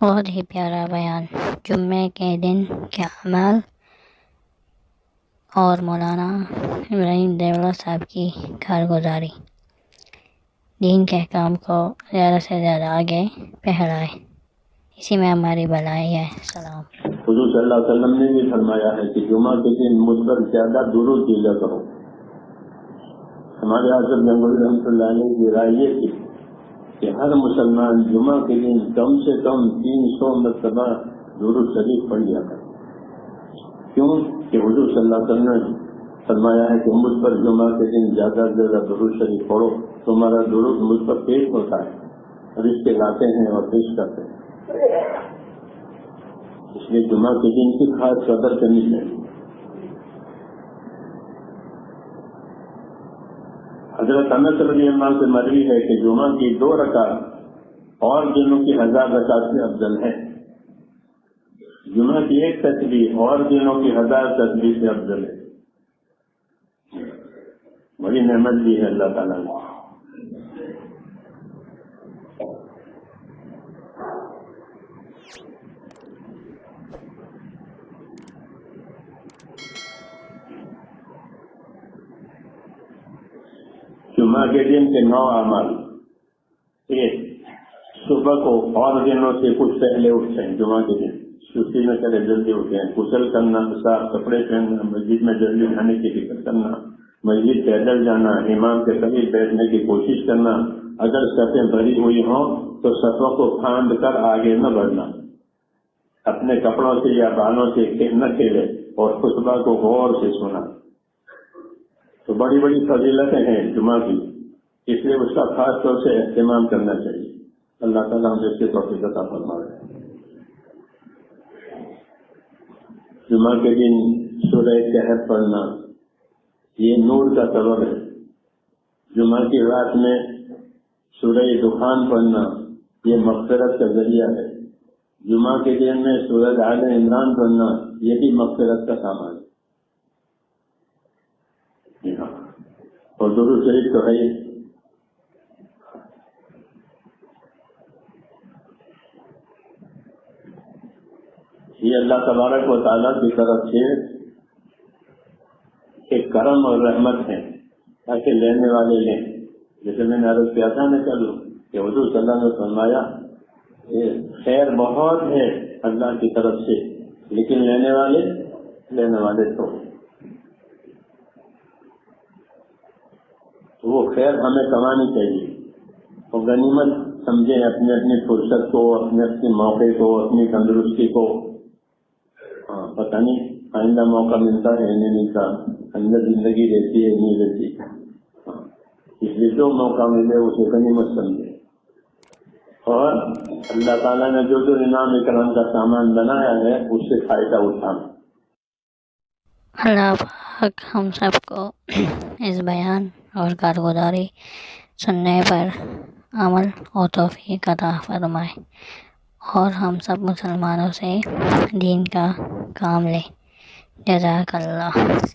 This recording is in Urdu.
بہت ہی پیارا بیان۔ جمعے کے دن کے اعمال۔ اور مولانا ابراہیم دیولا صاحب کی کارگزاری۔ دین کے احکام کو زیادہ سے زیادہ آگے پھیلائے اسی میں ہماری بلائی ہے۔ سلام۔ حضور صلی اللہ علیہ وسلم نے بھی فرمایا ہے کہ جمعہ کے دن مجھ پر زیادہ درود دیا کرو۔ ہمارے حضرت جنگل رحمۃ اللہ علیہ کی رائے یہ تھی کہ ہر مسلمان جمعہ کے دن کم سے کم تین سو مرتبہ درود شریف پڑھ لیا کر کیوں؟ کہ حضور صلی اللہ علیہ وسلم نے فرمایا ہے کہ مجھ پر جمعہ کے دن زیادہ سے زیادہ درود شریف پڑھو، تمہارا درود مجھ پر پیش ہوتا ہے رشتے لاتے ہیں اور پیش کرتے ہیں۔ اس لیے جمعہ کے دن کی خاص قدر کرنی چاہیے۔ حضرت انس رضی اللہ سے مروی ہے کہ جمعہ کی دو رکعت اور دنوں کی ہزار رکعت سے افضل ہے جمعہ کی ایک تصویر اور دنوں کی ہزار تصویر سے افضل ہے۔ بڑی نعمت بھی ہے اللہ تعالیٰ نے جمعہ کے دن کے نو عمل۔ ایک، صبح کو اور دنوں سے کچھ پہلے اٹھتے ہیں، جمعہ کے دن۔ چھٹی میں چلے، جلدی اٹھتے ہیں۔ کچل کرنا، صاف کپڑے پہننا، مسجد میں جلدی کھانے کی فکر کرنا، مسجد پیدل جانا، امام کے قریب بیٹھنے کی کوشش کرنا۔ اگر سطح بھری ہوئی ہوں تو سطحوں کو پھاند کر آگے نہ بڑھنا۔ اپنے کپڑوں سے یا بالوں سے نہ کھیلے اور خطبہ کو غور سے سنا تو بڑی بڑی فضیلتیں ہیں جمعہ کی اس لیے اس کا خاص طور سے اہتمام کرنا چاہیے۔ اللہ تعالیٰ ہم اس کے توفیق عطا فرما رہے ہیں جمعہ کے دن سورہ قحط پڑھنا، یہ نور کا سبب ہے۔ جمعہ کی رات میں سورہ دخان پڑھنا، یہ مغفرت کا ذریعہ ہے۔ جمعہ کے دن میں سورج عال عمران پڑھنا یہ بھی مغفرت کا سامان ہے جی ہاں اور درود شریف تو ہے یہ اللہ تبارک و تعالیٰ کی طرف سے ایک کرم اور رحمت ہے، تاکہ لینے والے لیں۔ جیسے میں نے عرض کیا تھا نہ چلو، کہ حضور صلی اللہ نے فرمایا خیر بہت ہے اللہ کی طرف سے، لیکن لینے والے لینے والے تو تو وہ خیر ہمیں کمانی چاہیے۔ اور غنیمت سمجھیں اپنے اپنی فرصت کو، اپنے اپنے موقع کو، اپنی تندرستی کو۔ ہاں پتہ نہیں، آئندہ موقع ملتا ہے نہیں ملتا اندر زندگی رہتی ہے، نہیں رہتی۔ ہاں، اس لیے جو موقع ملے اسے غنیمت سمجھے۔ اور اللہ تعالیٰ نے جو جو انعام اکرام کا سامان بنایا ہے، اس سے فائدہ اٹھانا۔ اللہ پاک ہم سب کو اس بیان اور کارگزاری سننے پر عمل و توفیق عطا فرمائے اور ہم سب مسلمانوں سے دین کا کام لیں۔ جزاک اللہ۔